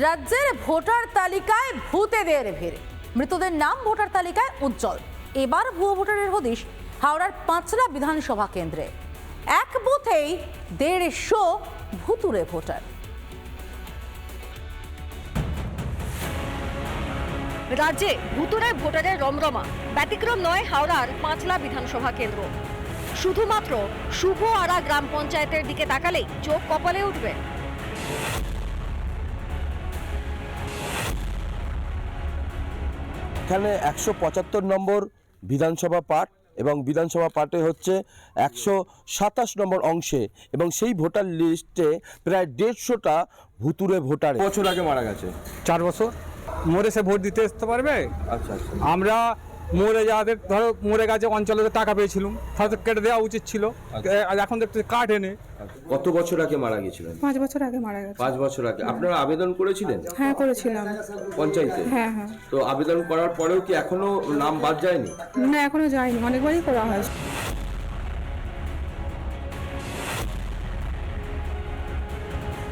রাজ্যের ভোটার তালিকায় ভূতেদের ভিড়। মৃতদের নাম ভোটার তালিকায় উজ্জ্বল। এবার ভুয়ো ভোটারের হদিশ, হাওড়ার পাঁচলা বিধানসভা কেন্দ্রে। এক বুথেই দেড়শো ভুতুরে ভোটার। রাজ্যে ভুতুরে ভোটারের রমরমা ব্যতিক্রম নয় হাওড়ার পাঁচলা বিধানসভা কেন্দ্র। শুধুমাত্র শুভ আড়া গ্রাম পঞ্চায়েতের দিকে তাকালেই চোখ কপালে উঠবে। এখানে একশো পঁচাত্তর নম্বর বিধানসভা পার্ট এবং বিধানসভা পার্টে হচ্ছে একশো সাতাশ নম্বর অংশে এবং সেই ভোটার লিস্টে প্রায় দেড়শোটা ভুতুরে ভোটার। বছর আগে মারা গেছে? চার বছর। মরে সে ভোট দিতে আসতে পারবে? আচ্ছা আচ্ছা। আমরা মরে যাদের ধরো মরে গেছে অঞ্চলে টাকা পেয়েছিলাম। হয়তো কেটে দেওয়া উচিত ছিল। আর এখন দেখতে কাঠ এনে। কত বছর আগে মারা গেছিলেন? পাঁচ বছর আগে মারা গেছে। পাঁচ বছর আগে। আপনারা আবেদন করেছিলেন? হ্যাঁ করেছিলাম। পঞ্চায়েতে? হ্যাঁ হ্যাঁ। তো আবেদন করার পরেও কি এখনও নাম বাদ যায়নি? না এখনও যায়নি। অনেকবারই করা হয়েছে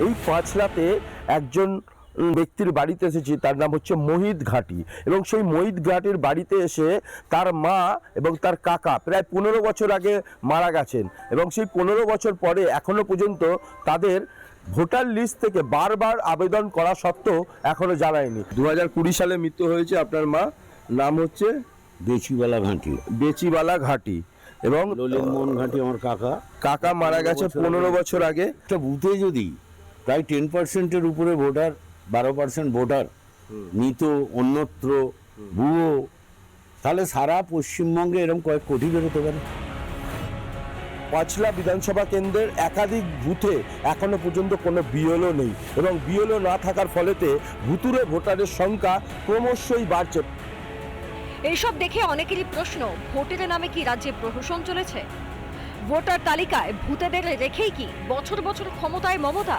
এই পাঁচলাতে একজন ব্যক্তির বাড়িতে এসেছি তার নাম হচ্ছে মোহিত ঘাটি। এবং সেই মোহিত ঘাটির বাড়িতে এসে তার মা এবং তার কাকা প্রায় পনেরো বছর আগে মারা গেছেন। এবং সেই পনেরো বছর পরে এখনও পর্যন্ত তাদের ভোটার লিস্ট থেকে বারবার আবেদন করা সত্ত্বেও এখনও জানায়নি। দু হাজার কুড়ি সালে মৃত্যু হয়েছে আপনার মা নাম হচ্ছে বেচিবালা ঘাঁটি। বেচিবালা ঘাটি। এবং ললিত মোহন ঘাঁটি আমার কাকা। কাকা মারা গেছে পনেরো বছর আগে। একটা বুথে যদি প্রায় টেন পার্সেন্টের উপরে ভোটার বারো পার্সেন্ট ভোটার মৃত অন্যত্র ভুয়ো তাহলে সারা পশ্চিমবঙ্গে এরকম কয়েক কোটি বেরোতে পারে। পাঁচলা বিধানসভা কেন্দ্রের একাধিক বুথে এখনও পর্যন্ত কোনো বিএলও নেই এবং বিএলও না থাকার ফলেতে ভুতুরে ভোটারের সংখ্যা ক্রমশই বাড়ছে। এইসব দেখে অনেকেরই প্রশ্ন ভোটের নামে কি রাজ্যে প্রহসন চলেছে? ভোটার তালিকায় ভূতেদের রেখেই কি বছর বছর ক্ষমতায় মমতা?